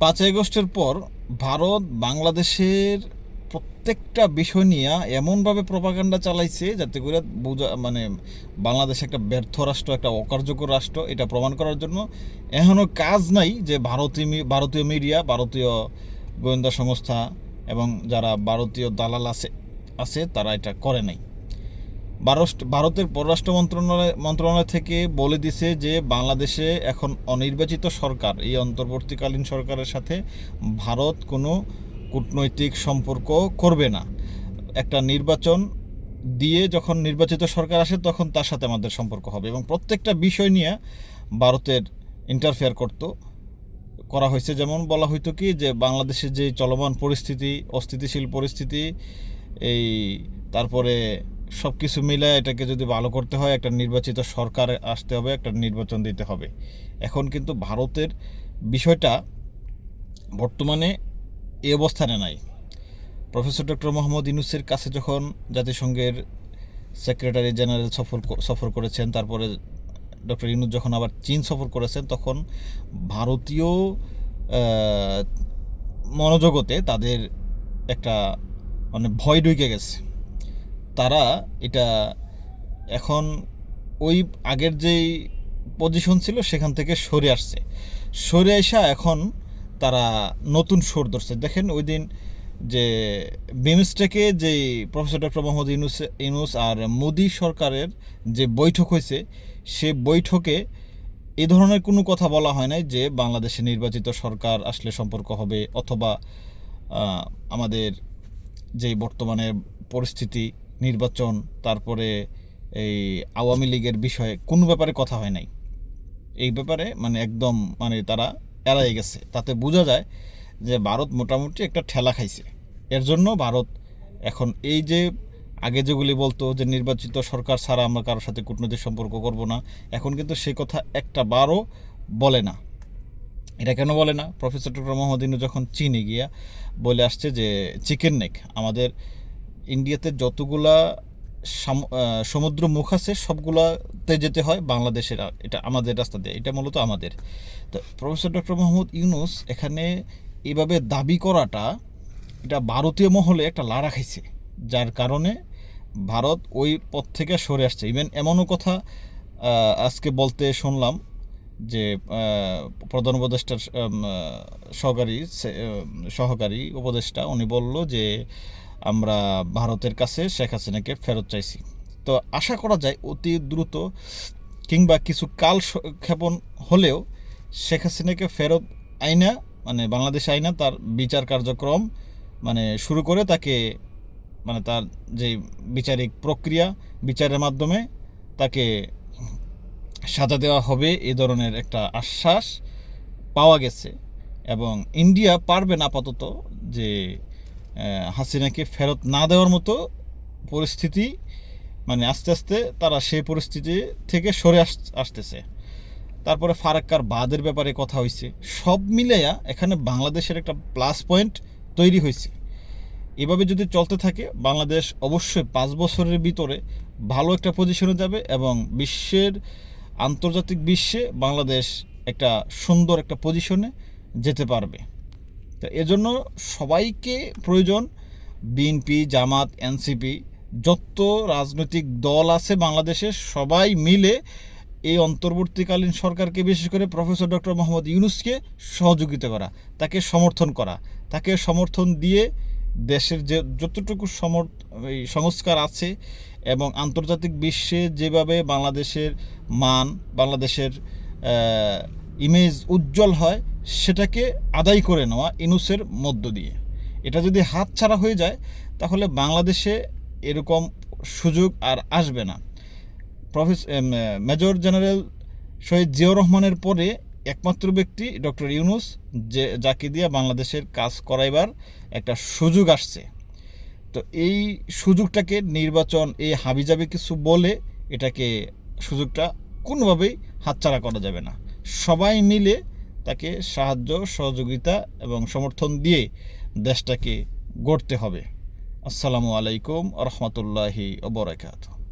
পাঁচই আগস্টের পর ভারত বাংলাদেশের প্রত্যেকটা বিষয় নিয়ে এমনভাবে প্রপাগান্ডা চালাইছে যাতে করে বোঝা মানে বাংলাদেশ একটা ব্যর্থ রাষ্ট্র, একটা অকার্যকর রাষ্ট্র, এটা প্রমাণ করার জন্য এখনও কাজ নাই যে ভারতীয় ভারতীয় মিডিয়া ভারতীয় গোয়েন্দা সংস্থা এবং যারা ভারতীয় দালাল আছে আছে তারা এটা করে নাই। ভারতের পররাষ্ট্র মন্ত্রণালয় মন্ত্রণালয় থেকে বলে দিছে যে বাংলাদেশে এখন অনির্বাচিত সরকার, এই অন্তর্বর্তীকালীন সরকারের সাথে ভারত কোনো কূটনৈতিক সম্পর্ক করবে না। একটা নির্বাচন দিয়ে যখন নির্বাচিত সরকার আসে, তখন তার সাথে আমাদের সম্পর্ক হবে এবং প্রত্যেকটা বিষয় নিয়ে ভারতের ইন্টারফেয়ার করতো। করা হয়েছে যেমন বলা হইতো কি যে বাংলাদেশের যে চলমান পরিস্থিতি, অস্থিতিশীল পরিস্থিতি, এই তারপরে সব কিছু মিলে এটাকে যদি ভালো করতে হয়, একটা নির্বাচিত সরকার আসতে হবে, একটা নির্বাচন দিতে হবে। এখন কিন্তু ভারতের বিষয়টা বর্তমানে এ অবস্থানে নাই। প্রফেসর ডক্টর মোহাম্মদ ইউনুসের কাছে যখন জাতিসংঘের সেক্রেটারি জেনারেল সফর সফর করেছেন, তারপরে ডক্টর ইউনুস যখন আবার চীন সফর করেছেন, তখন ভারতীয় মনোজগতে তাদের একটা মানে ভয় ঢুকে গেছে। তারা এটা এখন ওই আগের যেই পজিশন ছিল, সেখান থেকে সরে আসছে। সরে আসা এখন তারা নতুন সুর ধরছে। দেখেন ওই দিন যে বিমস্টেকে যে প্রফেসর ডক্টর মোহাম্মদ ইউনুস ইউনুস আর মোদি সরকারের যে বৈঠক হয়েছে, সে বৈঠকে এই ধরনের কোনো কথা বলা হয় নাই যে বাংলাদেশে নির্বাচিত সরকার আসলে সম্পর্ক হবে অথবা আমাদের যে বর্তমানে পরিস্থিতি নির্বাচন, তারপরে এই আওয়ামী লীগের বিষয়ে কোনো ব্যাপারে কথা হয় নাই। এই ব্যাপারে মানে একদম মানে তারা এড়াই গেছে। তাতে বোঝা যায় যে ভারত মোটামুটি একটা ঠেলা খাইছে। এর জন্য ভারত এখন এই যে আগে যেগুলি বলতো যে নির্বাচিত সরকার ছাড়া আমরা কারোর সাথে কূটনৈতিক সম্পর্ক করব না, এখন কিন্তু সেই কথা একটা বারও বলে না। এটা কেন বলে না? প্রফেসর ডক্টর মোহাম্মদ ইনু যখন চীনে গিয়া বলে আসছে যে, চিকেন নেক, আমাদের ইন্ডিয়াতে যতগুলা সাম- সমুদ্র মুখ আছে, সবগুলাতে যেতে হয় বাংলাদেশের এটা আমাদের রাস্তা দিয়ে, এটা মূলত আমাদের। তো প্রফেসর ডক্টর মোহাম্মদ ইউনুস এখানে এভাবে দাবি করাটা এটা ভারতীয় মহলে একটা লাড়া খাইছে, যার কারণে ভারত ওই পথ থেকে সরে আসছে। ইভেন এমনও কথা আজকে বলতে শুনলাম যে প্রধান উপদেষ্টার সহকারী সহকারী উপদেষ্টা, উনি বলল যে আমরা ভারতের কাছে শেখ হাসিনাকে ফেরত চাইছি। তো আশা করা যায় অতি দ্রুত কিংবা কিছু কাল ক্ষেপণ হলেও শেখ হাসিনাকে ফেরত আইনা মানে বাংলাদেশ আইনা তার বিচার কার্যক্রম মানে শুরু করে তাকে মানে তার যে বিচারিক প্রক্রিয়া, বিচারের মাধ্যমে তাকে সাজা দেওয়া হবে এ ধরনের একটা আশ্বাস পাওয়া গেছে। এবং ইন্ডিয়া পারবে না আপাতত যে হাসিনাকে ফেরত না দেওয়ার মতো পরিস্থিতি মানে আস্তে আস্তে তারা সেই পরিস্থিতি থেকে সরে আস, আসতেছে। তারপরে ফারাক্কার বাদের ব্যাপারে কথা হয়েছে সব মিলাইয়া এখানে বাংলাদেশের একটা প্লাস পয়েন্ট তৈরি হয়েছে এভাবে যদি চলতে থাকে, বাংলাদেশ অবশ্যই পাঁচ বছরের ভিতরে ভালো একটা পজিশনে যাবে এবং বিশ্বের আন্তর্জাতিক বিশ্বে বাংলাদেশ একটা সুন্দর একটা পজিশনে যেতে পারবে। তো এজন্য সবাইকে প্রয়োজন বিএনপি জামাত এনসিপি যত রাজনৈতিক দল আছে বাংলাদেশে, সবাই মিলে এই অন্তর্বর্তীকালীন সরকারকে, বিশেষ করে প্রফেসর ডক্টর মোহাম্মদ ইউনুসকে সহযোগিতা করা, তাকে সমর্থন করা, তাকে সমর্থন দিয়ে দেশের যে যতটুকু সমর, এই সংস্কার আছে এবং আন্তর্জাতিক বিশ্বে যেভাবে বাংলাদেশের মান, বাংলাদেশের ইমেজ উজ্জ্বল হয়, সেটাকে আদায় করে নেওয়া ইনুসের মধ্য দিয়ে। এটা যদি হাতছাড়া হয়ে যায়, তাহলে বাংলাদেশে এরকম সুযোগ আর আসবে না। প্রফেস মেজর জেনারেল শহীদ জিয়াউর রহমানের পরে একমাত্র ব্যক্তি ডক্টর ইউনুস, যে, যাকে দিয়ে বাংলাদেশের কাজ করাইবার একটা সুযোগ আসছে। তো এই সুযোগটাকে নির্বাচন, এই হাবিজাবি কিছু বলে এটাকে সুযোগটা কোনোভাবেই হাতছাড়া করা যাবে না। সবাই মিলে তাকে সাহায্য, সহযোগিতা এবং সমর্থন দিয়ে দেশটাকে গড়তে হবে। আসসালামু আলাইকুম রহমতুল্লাহি ওবরাকাতু